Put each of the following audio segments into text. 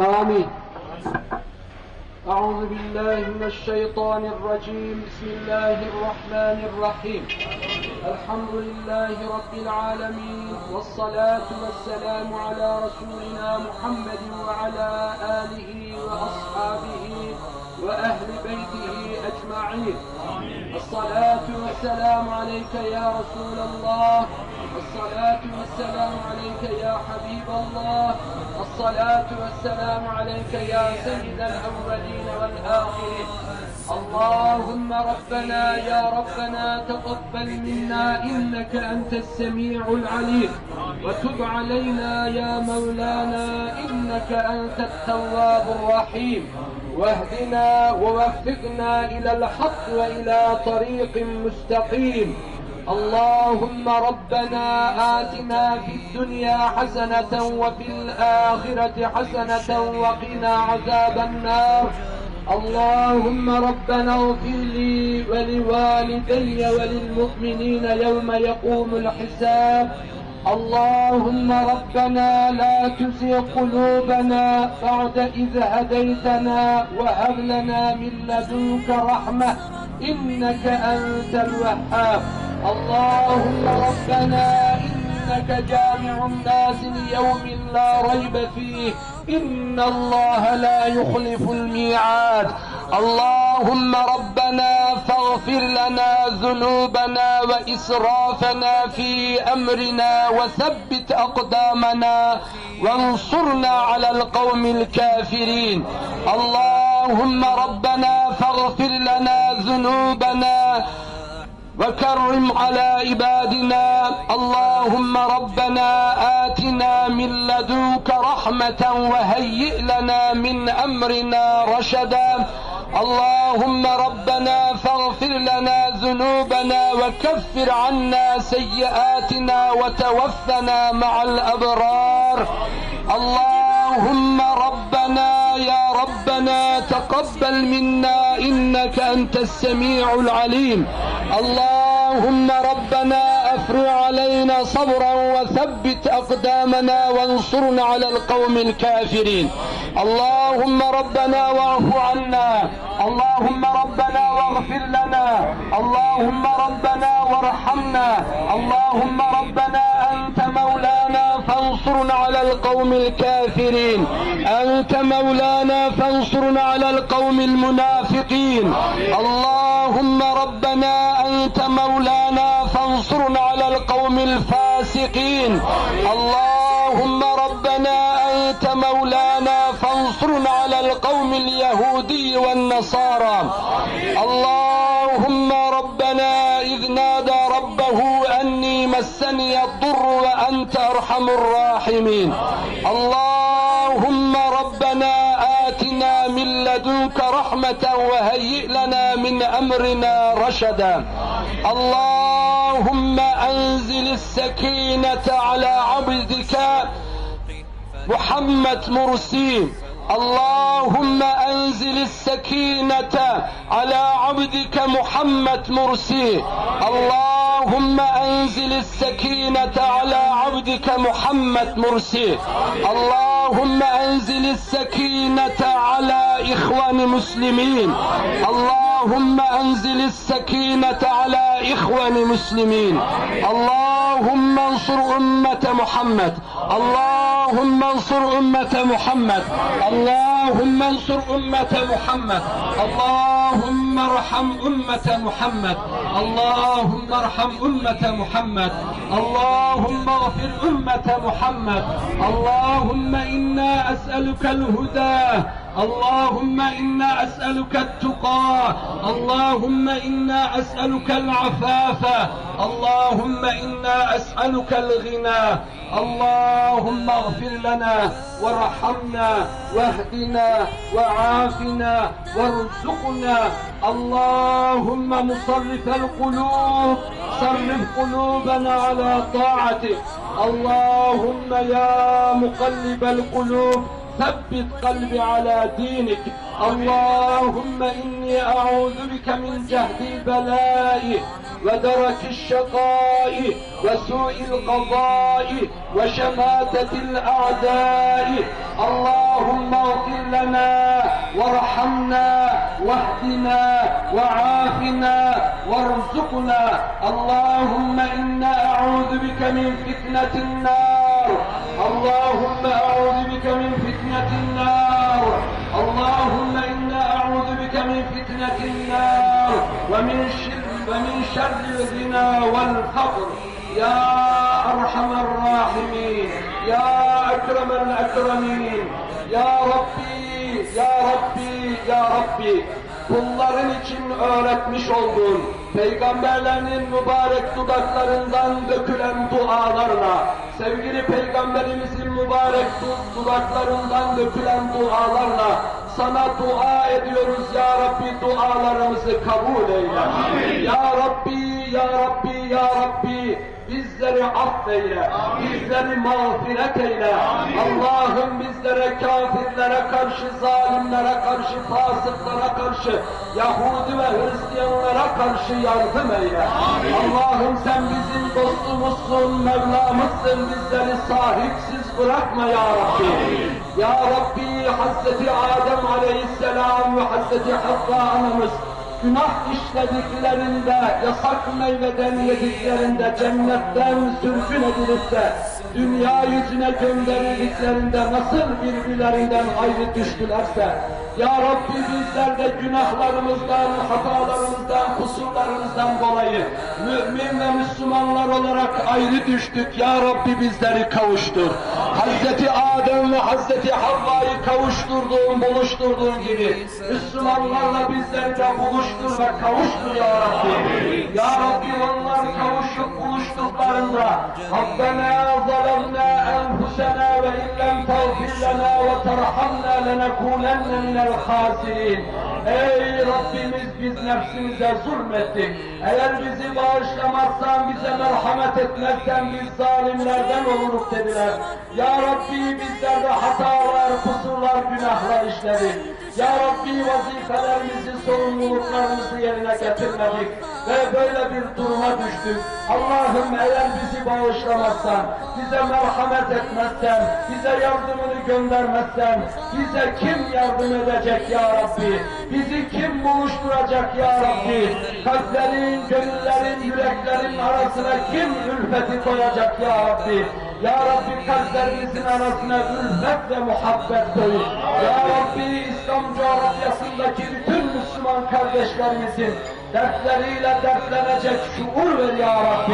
آمين. أعوذ بالله من الشيطان الرجيم. بسم الله الرحمن الرحيم. الحمد لله رب العالمين والصلاة والسلام على رسولنا محمد وعلى آله وأصحابه وأهل بيته أجمعين. الصلاة والسلام عليك يا رسول الله. الصلاة والسلام عليك يا حبيب الله. الصلاة والسلام عليك يا سيد الأولين والآخرين. اللهم ربنا يا ربنا تقبل منا إنك أنت السميع العليم. وتب علينا يا مولانا إنك أنت التواب الرحيم. واهدنا ووفقنا إلى الحق وإلى طريق مستقيم. اللهم ربنا آتنا في الدنيا حسنة وفي الآخرة حسنة وقنا عذاب النار. اللهم ربنا اغفر لي ولوالدي وللمؤمنين يوم يقوم الحساب. اللهم ربنا لا تزغ قلوبنا بعد إذ هديتنا وهب لنا من لدنك رحمة إنك أنت الوهاب. اللهم ربنا إنك جامع الناس ليوم لا ريب فيه. إن الله لا يخلف الميعاد. اللهم ربنا فاغفر لنا ذنوبنا وإسرافنا في أمرنا وثبت أقدامنا وانصرنا على القوم الكافرين. اللهم ربنا فاغفر لنا ذنوبنا وكرم على عبادنا. اللهم ربنا آتنا من لدنك رحمة وهيئ لنا من أمرنا رشدا. اللهم ربنا فاغفر لنا ذنوبنا وكفر عنا سيئاتنا وتوفنا مع الأبرار. اللهم ربنا يا ربنا تقبل منا إنك أنت السميع العليم. اللهم ربنا افرغ علينا صبرا وثبت أقدامنا وانصرنا على القوم الكافرين. اللهم ربنا واعف عنا. اللهم ربنا واغفر لنا. اللهم ربنا وارحمنا. اللهم ربنا أنت مولانا فانصرنا على القوم الكافرين. أنت مولانا فانصرنا على القوم المنافقين. اللهم ربنا أنت مولانا فانصرنا على القوم الفاسقين. اللهم ربنا أنت مولانا فانصرنا على القوم اليهودي والنصارى. اللهم ربنا إذ نادى ربه أني مسني الضر وأنت أرحم الراحمين. اللهم لدنك رحمة وهيئ لنا من أمرنا رشدا. اللهم أنزل السكينة على عبدك محمد مرسي اللهم أنزل السكينة على عبدك محمد مرسي اللهم أنزل السكينة على عبدك محمد مرسي اللهم أنزل السكينة على إخوان مسلمين اللهم أنزل السكينة على إخوان مسلمين اللهم انصر أمة محمد. اللهم انصر أمة محمد. اللهم انصر أمة محمد. اللهم ارحم أمة محمد. اللهم ارحم أمة محمد. اللهم اغفر أمة محمد. اللهم إنا أسألك الهدى. اللهم إنا أسألك التقى اللهم إنا أسألك العفاف اللهم إنا أسألك الغنى اللهم اغفر لنا وارحمنا واهدنا وعافنا وارزقنا. اللهم مصرف القلوب صرف قلوبنا على طاعتك. اللهم يا مقلب القلوب ثبت قلبي على دينك. اللهم إني أعوذ بك من جهد البلاء ودرك الشقاء وسوء القضاء وشماتة الأعداء. اللهم وارحمنا واهدنا وعافنا وارزقنا. اللهم إنا أعوذ بك من فتنة النار. اللهم أعوذ بك من فتنة النار اللهم إنا أعوذ بك من فتنة النار ومن شر ومن شر الغنى والفقر يا أرحم الراحمين يا أكرم الأكرمين يا ربي يا ربي يا ربي kulların için öğretmiş olduğun peygamberlerinin mübarek dudaklarından dökülen dualarla sevgili peygamberimizin mübarek du- dudaklarından dökülen dualarla sana dua ediyoruz ya Rabbi dualarımızı kabul eyle. Ya Rabbi, Ya Rabbi, Ya Rabbi bizleri affeyle, bizleri mağfiret eyle. Allah'ım bizlere kafirlere karşı, zalimlere karşı, fasıklara karşı, Yahudi ve Hristiyanlara karşı yardım eyle. Allah'ım sen bizim dostumuzsun, Mevlamızsın, bizleri sahipsiz bırakma ya Rabbi. Ya Rabbi Hazreti Adem Aleyhisselam ve Hazreti Havva anamız günah işlediklerinde, yasak meyveden yediklerinde, cennetten sürgün edilip dünya yüzüne gönderildiklerinde nasıl birbirlerinden ayrı düştülerse, Ya Rabbi bizler de günahlarımızdan, hatalarımızdan, kusurlarımızdan dolayı mümin ve Müslümanlar olarak ayrı düştük. Ya Rabbi bizleri kavuştur. Hazreti Adem ve Hazreti Havva'yı kavuşturduğun, buluşturduğun gibi Müslümanlarla bizleri de buluştur ve kavuştur Ya Rabbi. Ya Rabbi onlar kavuşup buluştuklarında Rabbena zalemna enfusena ve illem tağfir ve terhamna lenekunenne khasirin. Ey Rabbimiz biz nefsimize zulmettik. Eğer bizi bağışlamazsan, bize merhamet etmezsen biz zalimlerden oluruz dediler. Ya Rabbi bizlerde hatalar, kusurlar, günahlar işledik. Ya Rabbi vazifelerimizi, sorumluluklarımızı yerine getirmedik ve böyle bir duruma düştük. Allah'ım eğer bizi bağışlamazsan, bize merhamet etmezsen, bize yardımını göndermezsen, bize kim yardım edecek ya Rabbi? Bizi kim buluşturacak ya Rabbi? Kalplerin, gönüllerin, yüreklerin arasına kim ülfeti koyacak ya Rabbi? Ya Rabbi kalplerimizin arasına ülfet ve muhabbet koy. Ya Rabbi İslam coğrafyasındaki bütün Müslüman kardeşlerimizin dertleriyle dertlenecek şuur ver ya Rabbi.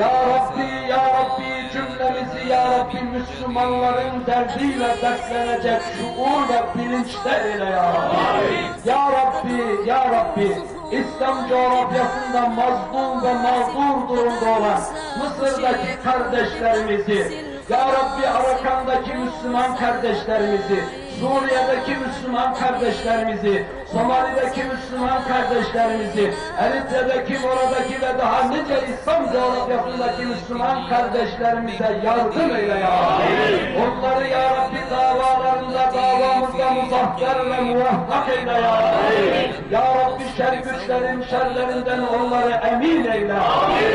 Ya Rabbi, Ya Rabbi cümlemizi Ya Rabbi Müslümanların derdiyle dertlenecek şuur ve bilinçte eyle ya Rabbi. Ya Rabbi, Ya Rabbi İslam coğrafyasında mazlum ve mağdur durumda olan Mısır'daki kardeşlerimizi, Ya Rabbi Arakan'daki Müslüman kardeşlerimizi, Suriye'deki Müslüman kardeşlerimizi, Somali'deki Müslüman kardeşlerimizi, Eritre'deki, oradaki ve daha nice İslam coğrafyasındaki Müslüman kardeşlerimize yardım eyle ya Rabbi. Onları ya Rabbi davalarında, davamızda muzaffer ve muvaffak eyle ya Rabbi. Ya Rabbi şer güçlerin şerlerinden onları emin eyle.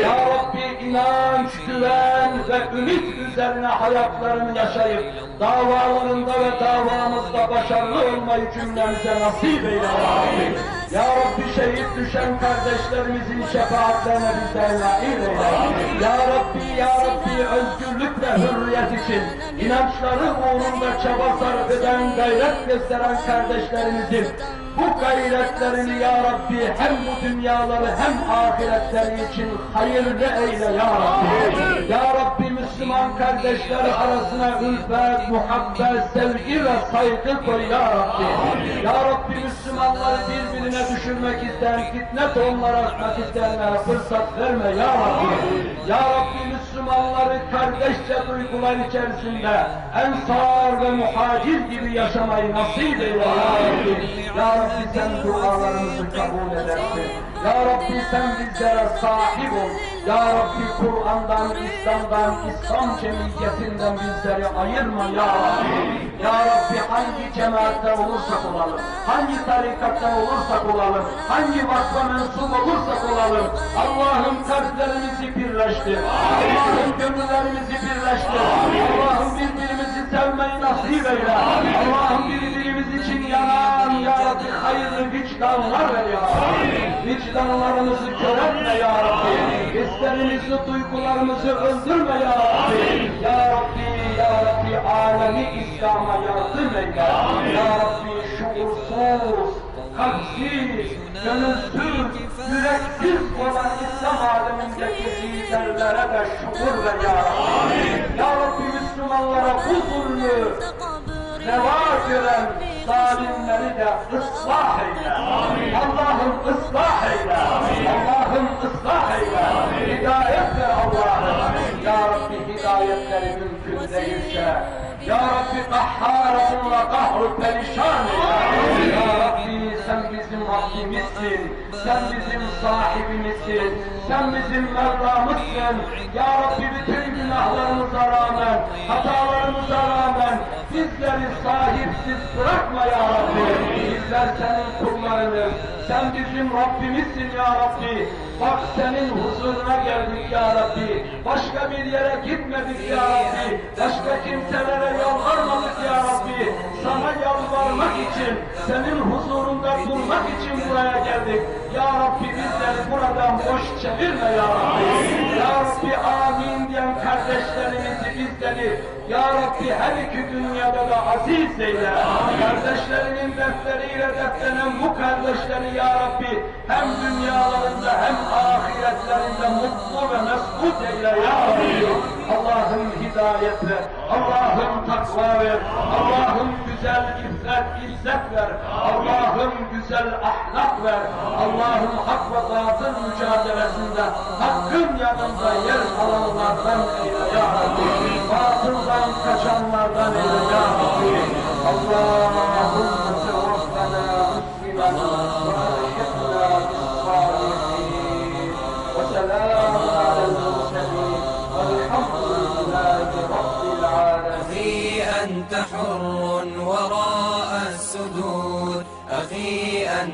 Ya Rabbi inanç, güven ve ümit üzerine hayatlarını yaşayıp davalarında ve davamızda başarılı olmayı cümlemize nasip eyle Rabbi. Ya Rabbi şehit düşen kardeşlerimizin şefaatlerine bizden nail eyle. Ya Rabbi, Ya Rabbi özgürlük ve hürriyet için inançları uğrunda çaba sarf eden, gayret gösteren kardeşlerimizin bu gayretlerini ya Rabbi hem bu dünyaları hem ahiretleri için hayırlı eyle ya Rabbi. Ya Rabbi Müslüman kardeşler arasına ülfet, muhabbet, sevgi ve saygı koy ya Rabbi. Ya Rabbi Müslümanları birbirine düşürmek isteyen, fitne tohumları atmak isteyenlere fırsat verme ya Rabbi. Ya Rabbi Müslümanları kardeşçe duygular içerisinde ensar ve muhacir gibi yaşamayı nasip eyle ya Rabbi. Sen dualarımızı kabul edersin. Ya Rabbi sen bizlere sahip ol. Ya Rabbi Kur'an'dan, İslam'dan, İslam cemiyetinden bizleri ayırma ya Rabbi. Ya Rabbi hangi cemaatte olursak olalım, hangi tarikatta olursak olalım, hangi vakfa mensup olursak olalım, Allah'ım kalplerimizi birleştir. Allah'ım gönüllerimizi birleştir. Allah'ım birbirimizi sevmeyi nasip eyle. Allah'ım birbirimiz için yanan vicdanlar ver ya Rabbi. Vicdanlarımızı kör etme ya Rabbi. Hislerimizi, duygularımızı öldürme ya Rabbi. Ya Rabbi, Ya Rabbi alemi İslam'a yardım eyle. Ya Rabbi şuursuz, kalpsiz, gönülsüz, yüreksiz olan İslam alemindeki liderlere de şuur ver ya Rabbi. Ya Rabbi Müslümanlara bu zulmü reva gören zalimleri de ıslah eyle. Allah'ım ıslah eyle. Allah'ım ıslah eyle. Hidayet ver Allah'ım. Ya Rabbi hidayetleri mümkün değilse ya Rabbi kahharasın ve kahru perişan eyle. Rabbimizsin. Sen bizim sahibimizsin. Sen bizim Mevlamızsın. Ya Rabbi bütün günahlarımıza rağmen, hatalarımıza rağmen bizleri sahipsiz bırakma ya Rabbi. Bizler senin kullarınız. Sen bizim Rabbimizsin ya Rabbi. Bak senin huzuruna geldik ya Rabbi. Başka bir yere gitmedik ya Rabbi. Başka kimselere yalvarmadık ya Rabbi. Sana yalvarmak için, senin huzurunda durmak için buraya geldik. Ya Rabbi bizleri buradan boş çevirme ya Rabbi. Ya Rabbi amin diyen kardeşlerimizi bizleri Ya Rabbi her iki dünyada da aziz eyle. Kardeşlerinin dertleriyle dertlenen bu kardeşleri Ya Rabbi hem dünyalarında hem ahiretlerinde mutlu ve mesut eyle Ya Rabbi. Allah'ım hidayet ver. Allah'ım takva ver. Allah'ım güzel iffet, izzet ver. Allah'ım güzel ahlak ver. Allah'ım hak ve batıl mücadelesinde hakkın yanında yer alanlardan eyle ya Rabbi.